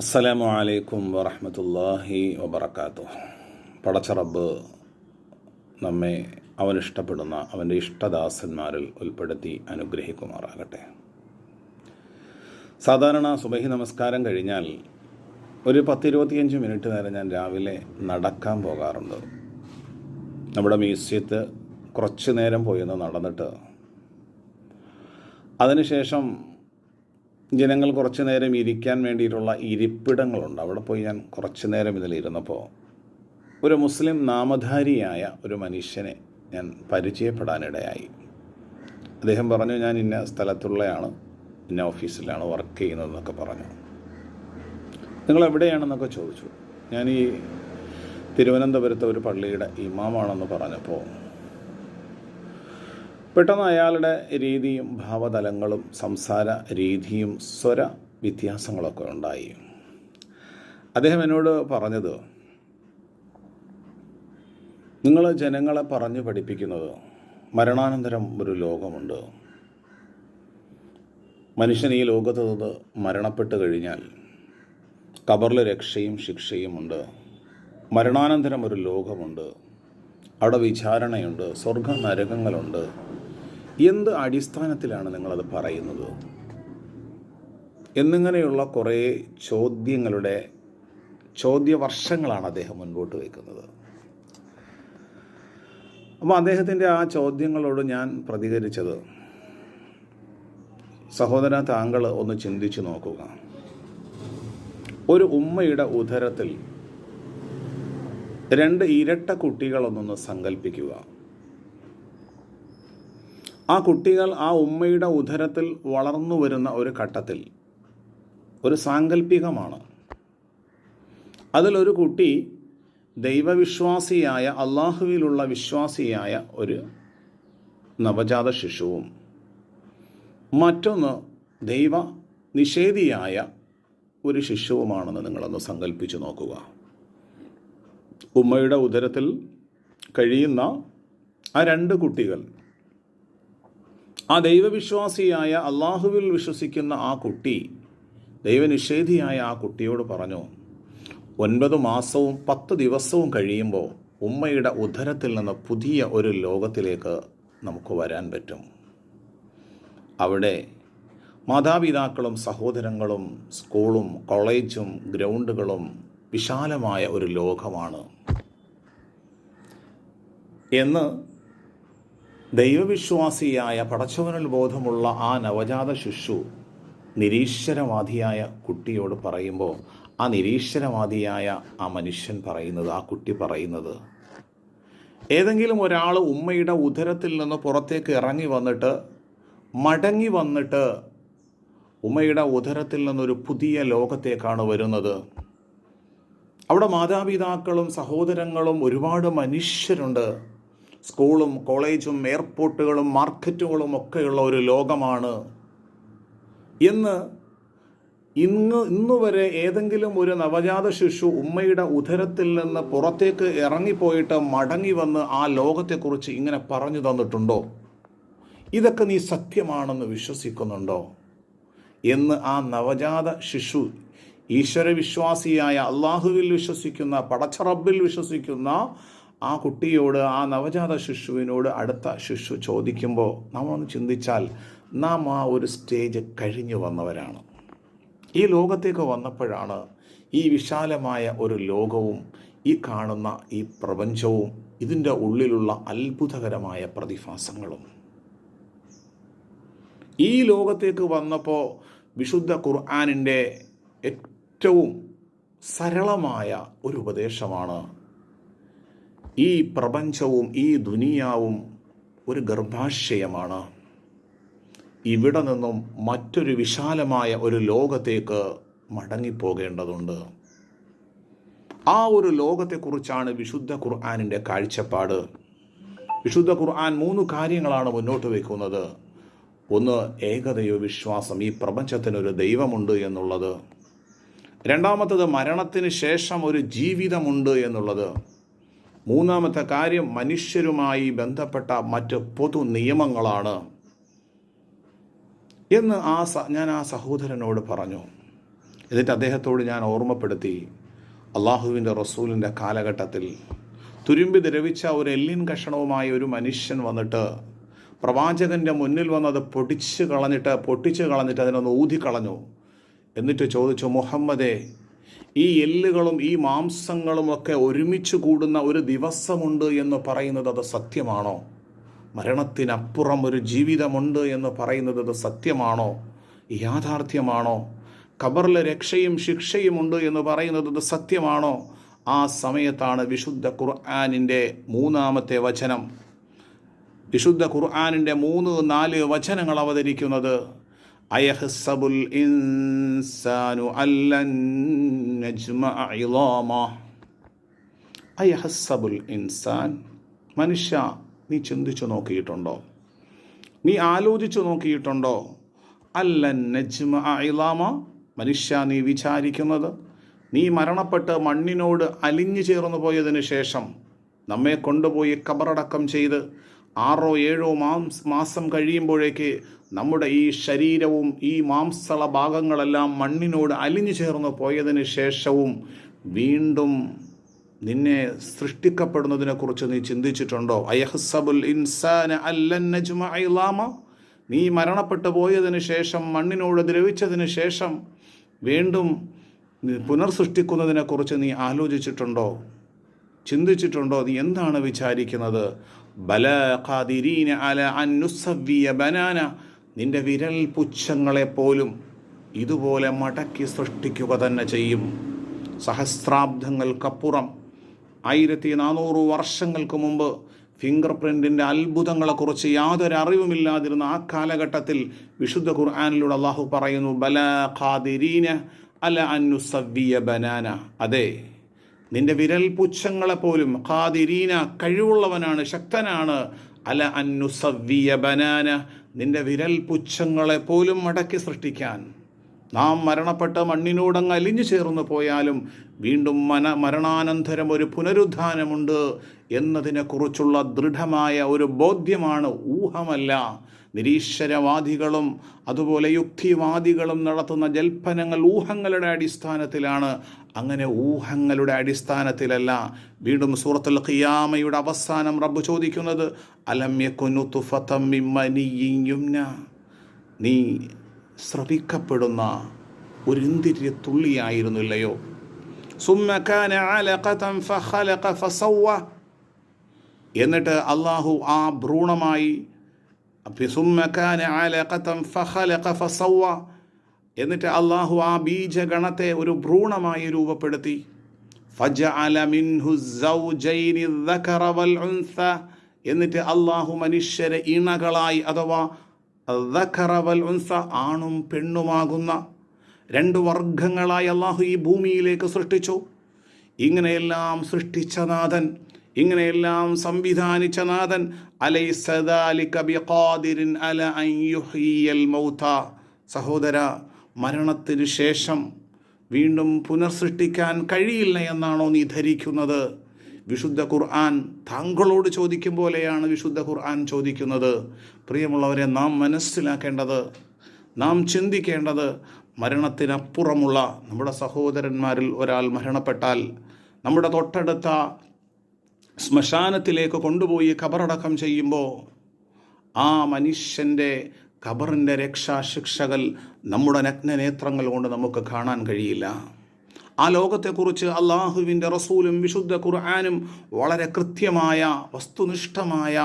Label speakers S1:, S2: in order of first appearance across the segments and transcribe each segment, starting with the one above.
S1: അസ്സലാമു അലൈക്കും വറഹമത്തല്ലാഹി വബർക്കാത്തു പടച്ചറബ് നമ്മെ അവൻ ഇഷ്ടപ്പെടുന്ന അവന്റെ ഇഷ്ടദാസന്മാരിൽ ഉൾപ്പെടുത്തി അനുഗ്രഹിക്കുമാറാകട്ടെ. സാധാരണ സുബഹി നമസ്കാരം കഴിഞ്ഞാൽ ഒരു പത്തിരുപത്തിയഞ്ച് മിനിറ്റ് നേരം ഞാൻ രാവിലെ നടക്കാൻ പോകാറുണ്ട്. നമ്മുടെ മ്യൂസിയത്ത് കുറച്ച് നേരം പോയി നടന്നിട്ട് അതിനുശേഷം ജനങ്ങൾ കുറച്ച് നേരം ഇരിക്കാൻ വേണ്ടിയിട്ടുള്ള ഇരിപ്പിടങ്ങളുണ്ട്. അവിടെ പോയി ഞാൻ കുറച്ച് നേരം ഇതിലിരുന്നപ്പോൾ ഒരു മുസ്ലിം നാമധാരിയായ ഒരു മനുഷ്യനെ ഞാൻ പരിചയപ്പെടാനിടയായി. അദ്ദേഹം പറഞ്ഞു ഞാൻ ഇന്ന സ്ഥലത്തുള്ളയാണ് ഇന്ന ഓഫീസിലാണ് വർക്ക് ചെയ്യുന്നതെന്നൊക്കെ പറഞ്ഞു. നിങ്ങൾ എവിടെയാണെന്നൊക്കെ ചോദിച്ചു. ഞാൻ ഈ തിരുവനന്തപുരത്തെ ഒരു പള്ളിയുടെ ഇമാമാണെന്ന് പറഞ്ഞപ്പോൾ പെട്ടെന്ന് അയാളുടെ രീതിയും ഭാവതലങ്ങളും സംസാര രീതിയും സ്വര വ്യത്യാസങ്ങളൊക്കെ ഉണ്ടായി. അദ്ദേഹം എന്നോട് പറഞ്ഞത് നിങ്ങൾ ജനങ്ങളെ പറഞ്ഞു പഠിപ്പിക്കുന്നത് മരണാനന്തരം ഒരു ലോകമുണ്ട്. മനുഷ്യൻ ഈ ലോകത്ത് നിന്ന് മരണപ്പെട്ട് കഴിഞ്ഞാൽ കബറിൽ രക്ഷയും ശിക്ഷയും ഉണ്ട്. മരണാനന്തരം ഒരു ലോകമുണ്ട്. അവിടെ വിചാരണയുണ്ട്. സ്വർഗ നരകങ്ങളുണ്ട് എന്ത് അടിസ്ഥാനത്തിലാണ് നിങ്ങളത് പറയുന്നത്? എന്നിങ്ങനെയുള്ള കുറേ ചോദ്യങ്ങളുടെ ചോദ്യവർഷങ്ങളാണ് അദ്ദേഹം മുൻപോട്ട് വയ്ക്കുന്നത്. അപ്പോൾ അദ്ദേഹത്തിന്റെ ആ ചോദ്യങ്ങളോട് ഞാൻ പ്രതികരിച്ചത് സഹോദര താങ്കൾ ഒന്ന് ചിന്തിച്ചു നോക്കുക. ഒരു ഉമ്മയുടെ ഉദരത്തിൽ രണ്ട് ഇരട്ട കുട്ടികളൊന്നൊന്ന് സങ്കല്പിക്കുക ആ കുട്ടികൾ ആ ഉമ്മയുടെ ഉദരത്തിൽ വളർന്നു വരുന്ന ഒരു ഘട്ടത്തിൽ ഒരു സാങ്കല്പികമാണ് അതിലൊരു കുട്ടി ദൈവവിശ്വാസിയായ അള്ളാഹുവിലുള്ള വിശ്വാസിയായ ഒരു നവജാത ശിശുവും മറ്റൊന്ന് ദൈവ നിഷേധിയായ ഒരു ശിശുവുമാണെന്ന് നിങ്ങളൊന്ന് സങ്കല്പിച്ചു നോക്കുക. ഉമ്മയുടെ ഉദരത്തിൽ കഴിയുന്ന ആ രണ്ട് കുട്ടികൾ ആ ദൈവവിശ്വാസിയായ അള്ളാഹുവിൽ വിശ്വസിക്കുന്ന ആ കുട്ടി ദൈവനിഷേധിയായ ആ കുട്ടിയോട് പറഞ്ഞു ഒൻപത് മാസവും പത്ത് ദിവസവും കഴിയുമ്പോൾ ഉമ്മയുടെ ഉദരത്തിൽ നിന്ന് പുതിയ ഒരു ലോകത്തിലേക്ക് നമുക്ക് വരാൻ പറ്റും. അവിടെ മാതാപിതാക്കളും സഹോദരങ്ങളും സ്കൂളും കോളേജും ഗ്രൗണ്ടുകളും വിശാലമായ ഒരു ലോകമാണ്. എന്ന് ദൈവവിശ്വാസിയായ പടച്ചവനിൽ ബോധമുള്ള ആ നവജാത ശിശു നിരീശ്വരവാദിയായ കുട്ടിയോട് പറയുമ്പോൾ ആ നിരീശ്വരവാദിയായ ആ മനുഷ്യൻ പറയുന്നത് ആ കുട്ടി പറയുന്നത്. ഏതെങ്കിലും ഒരാൾ ഉമ്മയുടെ ഉദരത്തിൽ നിന്ന് പുറത്തേക്ക് ഇറങ്ങി വന്നിട്ട് മടങ്ങി വന്നിട്ട് ഉമ്മയുടെ ഉദരത്തിൽ നിന്നൊരു പുതിയ ലോകത്തേക്കാണ് വരുന്നത്. അവിടെ മാതാപിതാക്കളും സഹോദരങ്ങളും ഒരുപാട് മനുഷ്യരുണ്ട്. സ്കൂളും കോളേജും എയർപോർട്ടുകളും മാർക്കറ്റുകളും ഒക്കെയുള്ള ഒരു ലോകമാണ്. എന്ന് ഇന്ന് ഇന്ന് വരെ ഏതെങ്കിലും ഒരു നവജാത ശിശു ഉമ്മയുടെ ഉദരത്തിൽ നിന്ന് പുറത്തേക്ക് ഇറങ്ങിപ്പോയിട്ട് മടങ്ങി വന്ന് ആ ലോകത്തെക്കുറിച്ച് ഇങ്ങനെ പറഞ്ഞു തന്നിട്ടുണ്ടോ? ഇതൊക്കെ നീ സത്യമാണെന്ന് വിശ്വസിക്കുന്നുണ്ടോ? എന്ന് ആ നവജാത ശിശു ഈശ്വരവിശ്വാസിയായ അള്ളാഹുവിൽ വിശ്വസിക്കുന്ന പടച്ചറബിൽ വിശ്വസിക്കുന്ന ആ കുട്ടിയോട് ആ നവജാത ശിശുവിനോട് അടുത്ത ശിശു ചോദിക്കുമ്പോൾ നാം ഒന്ന് ചിന്തിച്ചാൽ നാം ആ ഒരു സ്റ്റേജ് കഴിഞ്ഞു വന്നവരാണ്. ഈ ലോകത്തേക്ക് വന്നപ്പോഴാണ് ഈ വിശാലമായ ഒരു ലോകവും ഈ കാണുന്ന ഈ പ്രപഞ്ചവും ഇതിന്റെ ഉള്ളിലുള്ള അത്ഭുതകരമായ പ്രതിഭാസങ്ങളും. ഈ ലോകത്തേക്ക് വന്നപ്പോൾ വിശുദ്ധ ഖുർആാനിന്റെ ഏറ്റവും സരളമായ ഒരു ഉപദേശമാണ് ഈ പ്രപഞ്ചവും ഈ ദുനിയാവും ഒരു ഗർഭാശയമാണ്. ഇവിടെ നിന്നും മറ്റൊരു വിശാലമായ ഒരു ലോകത്തേക്ക് മടങ്ങിപ്പോകേണ്ടതുണ്ട്. ആ ഒരു ലോകത്തെക്കുറിച്ചാണ് വിശുദ്ധ ഖുർആാനിന്റെ കാഴ്ചപ്പാട്. വിശുദ്ധ ഖുർആൻ മൂന്ന് കാര്യങ്ങളാണ് മുന്നോട്ട് വയ്ക്കുന്നത്. ഒന്ന് ഏകദൈവ വിശ്വാസം. ഈ പ്രപഞ്ചത്തിനൊരു ദൈവമുണ്ട് എന്നുള്ളത്. രണ്ടാമത്തത് മരണത്തിന് ശേഷം ഒരു ജീവിതമുണ്ട് എന്നുള്ളത്. മൂന്നാമത്തെ കാര്യം മനുഷ്യരുമായി ബന്ധപ്പെട്ട മറ്റ് പൊതു നിയമങ്ങളാണ്. എന്ന് ആ സ ഞാൻ ആ സഹോദരനോട് പറഞ്ഞു. എന്നിട്ട് അദ്ദേഹത്തോട് ഞാൻ ഓർമ്മപ്പെടുത്തി. അള്ളാഹുവിന്റെ റസൂലിന്റെ കാലഘട്ടത്തിൽ തുരുമ്പി ദ്രവിച്ച ഒരു എല്ലിൻ കഷണവുമായി ഒരു മനുഷ്യൻ വന്നിട്ട് പ്രവാചകന്റെ മുന്നിൽ വന്നത് പൊടിച്ച് കളഞ്ഞിട്ട് പൊട്ടിച്ച് കളഞ്ഞിട്ട് അതിനൊന്ന് ഊതിക്കളഞ്ഞു. എന്നിട്ട് ചോദിച്ചു മുഹമ്മദേ ഈ എല്ലുകളും ഈ മാംസങ്ങളും ഒക്കെ ഒരുമിച്ച് കൂടുന്ന ഒരു ദിവസമുണ്ട് എന്ന് പറയുന്നത് അത് സത്യമാണോ? മരണത്തിനപ്പുറം ഒരു ജീവിതമുണ്ട് എന്ന് പറയുന്നത് അത് സത്യമാണോ? യാഥാർത്ഥ്യമാണോ? കബറിലെ രക്ഷയും ശിക്ഷയും ഉണ്ട് എന്ന് പറയുന്നത് അത് സത്യമാണോ? ആ സമയത്താണ് വിശുദ്ധ ഖുർആാനിന്റെ മൂന്നാമത്തെ വചനം. വിശുദ്ധ ഖുർആാനിന്റെ മൂന്ന് നാല് വചനങ്ങൾ അവതരിക്കുന്നത് അയഹ്സബുൽ ഇൻസാനു അല്ലൻ നജ്മ അയഹ്സബുൽ ഇൻസാൻ മനുഷ്യ നീ ചിന്തിച്ചു നോക്കിയിട്ടുണ്ടോ? നീ ആലോചിച്ചു നോക്കിയിട്ടുണ്ടോ? അല്ല നജ്മ അയലാമ മനുഷ്യ നീ വിചാരിക്കുന്നത് നീ മരണപ്പെട്ട് മണ്ണിനോട് അലിഞ്ഞു ചേർന്നു പോയതിനു ശേഷം നമ്മെ കൊണ്ടുപോയി കബറടക്കം ചെയ്ത് ആറോ ഏഴോ മാംസ് മാസം കഴിയുമ്പോഴേക്ക് നമ്മുടെ ഈ ശരീരവും ഈ മാംസള ഭാഗങ്ങളെല്ലാം മണ്ണിനോട് അലിഞ്ഞു ചേർന്ന് പോയതിന് ശേഷവും വീണ്ടും നിന്നെ സൃഷ്ടിക്കപ്പെടുന്നതിനെ കുറിച്ച് നീ ചിന്തിച്ചിട്ടുണ്ടോ? അയഹ്സബുൽ ഇൻസാന അല്ലൻ ഇലാമ. നീ മരണപ്പെട്ടു പോയതിന് ശേഷം മണ്ണിനോട് ദ്രവിച്ചതിന് ശേഷം വീണ്ടും പുനർസൃഷ്ടിക്കുന്നതിനെക്കുറിച്ച് നീ ആലോചിച്ചിട്ടുണ്ടോ? ചിന്തിച്ചിട്ടുണ്ടോ? നീ എന്താണ് വിചാരിക്കുന്നത്? ബല ഖാദിരീന അല ബനാന. നിന്റെ വിരൽ പുച്ഛങ്ങളെ പോലും ഇതുപോലെ മടക്കി സൃഷ്ടിക്കുക തന്നെ ചെയ്യും. സഹസ്രാബ്ദങ്ങൾക്കപ്പുറം ആയിരത്തി നാനൂറ് വർഷങ്ങൾക്ക് മുമ്പ് ഫിംഗർ പ്രിന്റിന്റെ അത്ഭുതങ്ങളെക്കുറിച്ച് യാതൊരു അറിവുമില്ലാതിരുന്ന ആ കാലഘട്ടത്തിൽ വിശുദ്ധ ഖുർആാനിലൂടെ അള്ളാഹു പറയുന്നു ബല ഖാദിരീന അല അനുസവ്യ ബനാന. അതെ നിന്റെ വിരൽ പുച്ഛങ്ങളെ പോലും ഖാദിരീന കഴിവുള്ളവനാണ് ശക്തനാണ്. അല അന്നുസവ്വിയ ബനാന നിന്റെ വിരൽ പുച്ഛങ്ങളെ പോലും മടക്കി സൃഷ്ടിക്കാൻ. നാം മരണപ്പെട്ട മണ്ണിനോടങ്ങ് അലിഞ്ഞു ചേർന്നു പോയാലും വീണ്ടും മന മരണാനന്തരം ഒരു പുനരുദ്ധാനമുണ്ട് എന്നതിനെക്കുറിച്ചുള്ള ദൃഢമായ ഒരു ബോധ്യമാണ് ഊഹമല്ല. നിരീശ്വരവാദികളും അതുപോലെ യുക്തിവാദികളും നടത്തുന്ന ജൽപ്പനങ്ങൾ ഊഹങ്ങളുടെ അടിസ്ഥാനത്തിലാണ്. അങ്ങനെ ഊഹങ്ങളുടെ അടിസ്ഥാനത്തിലല്ല വീണ്ടും സൂറത്തുൽ ഖിയാമയുടെ അവസാനം റബ്ബ് ചോദിക്കുന്നത് അലമ്യക്കുനു തുഫത്തം നീ ശ്രവിക്കപ്പെടുന്ന ഒരു ഇന്തിര്യ തുള്ളിയായിരുന്നില്ലയോ? ഫഖലഖ എന്നിട്ട് അള്ളാഹു ആ ഭ്രൂണമായി സുമ്മക്കാന علقة ഫഖലഖ فصوى എന്നിട്ട് അള്ളാഹു ആ ബീജഗണത്തെ ഒരു ഭ്രൂണമായി രൂപപ്പെടുത്തി. എന്നിട്ട് അള്ളാഹു മനുഷ്യരെ ഇണകളായി അഥവാ ആണും പെണ്ണുമാകുന്ന രണ്ട് വർഗങ്ങളായി അള്ളാഹു ഈ ഭൂമിയിലേക്ക് സൃഷ്ടിച്ചു. ഇങ്ങനെയെല്ലാം സൃഷ്ടിച്ച നാഥൻ ഇങ്ങനെയെല്ലാം സംവിധാനിച്ച നാഥൻ മൗത. സഹോദര മരണത്തിന് ശേഷം വീണ്ടും പുനർസൃഷ്ടിക്കാൻ കഴിയില്ല എന്നാണോ നീ ധരിക്കുന്നത്? വിശുദ്ധ ഖുർആൻ താങ്കളോട് ചോദിക്കും പോലെയാണ് വിശുദ്ധ ഖുർആൻ ചോദിക്കുന്നത്. പ്രിയമുള്ളവരെ നാം മനസ്സിലാക്കേണ്ടത് നാം ചിന്തിക്കേണ്ടത് മരണത്തിനപ്പുറമുള്ള നമ്മുടെ സഹോദരന്മാരിൽ ഒരാൾ മരണപ്പെട്ടാൽ നമ്മുടെ തൊട്ടടുത്ത ശ്മശാനത്തിലേക്ക് കൊണ്ടുപോയി ഖബറടക്കം ചെയ്യുമ്പോൾ ആ മനുഷ്യന്റെ ഖബറിന്റെ രക്ഷാശിക്ഷകൾ നമ്മുടെ നഗ്നനേത്രങ്ങൾ കൊണ്ട് നമുക്ക് കാണാൻ കഴിയില്ല. ആ ലോകത്തെക്കുറിച്ച് അള്ളാഹുവിന്റെ റസൂലും വിശുദ്ധ ഖുർആാനും വളരെ കൃത്യമായ വസ്തുനിഷ്ഠമായ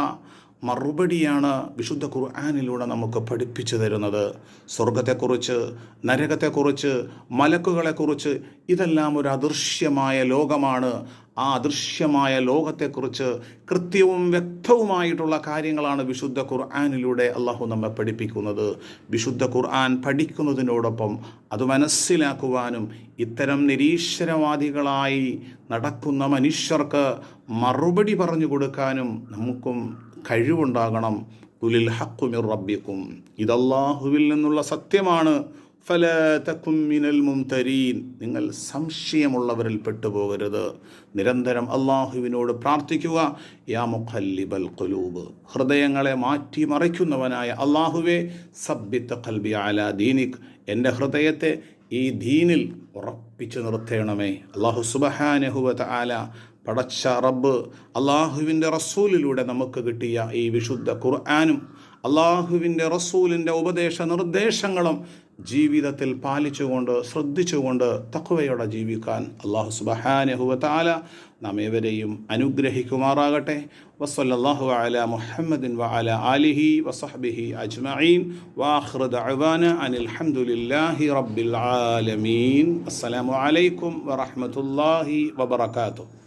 S1: മറുപടിയാണ് വിശുദ്ധ ഖുർആാനിലൂടെ നമുക്ക് പഠിപ്പിച്ചു തരുന്നത്. സ്വർഗത്തെക്കുറിച്ച് നരകത്തെക്കുറിച്ച് മലക്കുകളെക്കുറിച്ച് ഇതെല്ലാം ഒരു അദൃശ്യമായ ലോകമാണ്. ആ അദൃശ്യമായ ലോകത്തെക്കുറിച്ച് കൃത്യവും വ്യക്തവുമായിട്ടുള്ള കാര്യങ്ങളാണ് വിശുദ്ധ ഖുർആാനിലൂടെ അള്ളാഹു നമ്മെ പഠിപ്പിക്കുന്നത്. വിശുദ്ധ ഖുർആൻ പഠിക്കുന്നതിനോടൊപ്പം അത് മനസ്സിലാക്കുവാനും ഇത്തരം നിരീശ്വരവാദികളായി നടക്കുന്ന മനുഷ്യർക്ക് മറുപടി പറഞ്ഞു കൊടുക്കാനും നമുക്കും കഴിവുണ്ടാകണം. കുലിൽ ഹക്കുമിർ റബ്ബിക്കും. ഇതല്ലാഹുവിൽ നിന്നുള്ള സത്യമാണ്. ഫല തക്കും മിനൽ മുംതരീൻ. നിങ്ങൾ സംശയമുള്ളവരിൽ പെട്ടുപോകരുത്. നിരന്തരം അള്ളാഹുവിനോട് പ്രാർത്ഥിക്കുക. യാ മുഖല്ലിബൽ ഖുലൂബ്. ഹൃദയങ്ങളെ മാറ്റി മറിക്കുന്നവനായ അള്ളാഹുവെ സബ്ബിത്ത കൽബി അല ദീനിക്. എന്റെ ഹൃദയത്തെ ഈ ദീനിൽ ഉറപ്പിച്ചു നിർത്തേണമേ. അള്ളാഹു സുബഹാനഹുവ ആല പടച്ച റബ്ബ് അള്ളാഹുവിന്റെ റസൂലിലൂടെ നമുക്ക് കിട്ടിയ ഈ വിശുദ്ധ ഖുർആാനും അള്ളാഹുവിന്റെ റസൂലിന്റെ ഉപദേശ നിർദ്ദേശങ്ങളും ജീവിതത്തിൽ പാലിച്ചുകൊണ്ട് ശ്രദ്ധിച്ചുകൊണ്ട് തക്കുവയോടെ ജീവിക്കാൻ അള്ളാഹു സുബഹാനഹുവത്താല നാം ഏവരെയും അനുഗ്രഹിക്കുമാറാകട്ടെ. വസല്ലാഹു അല മുഹമ്മദിൻ വ ആലിഹി വസഹബിഹി അജ്മീൻ വാഹൃദ അവാന റബ്ബിൽ ആലമീൻ. അസ്സലാമു അലൈക്കും വറഹ്മത്തുള്ളാഹി വബറകാതുഹു.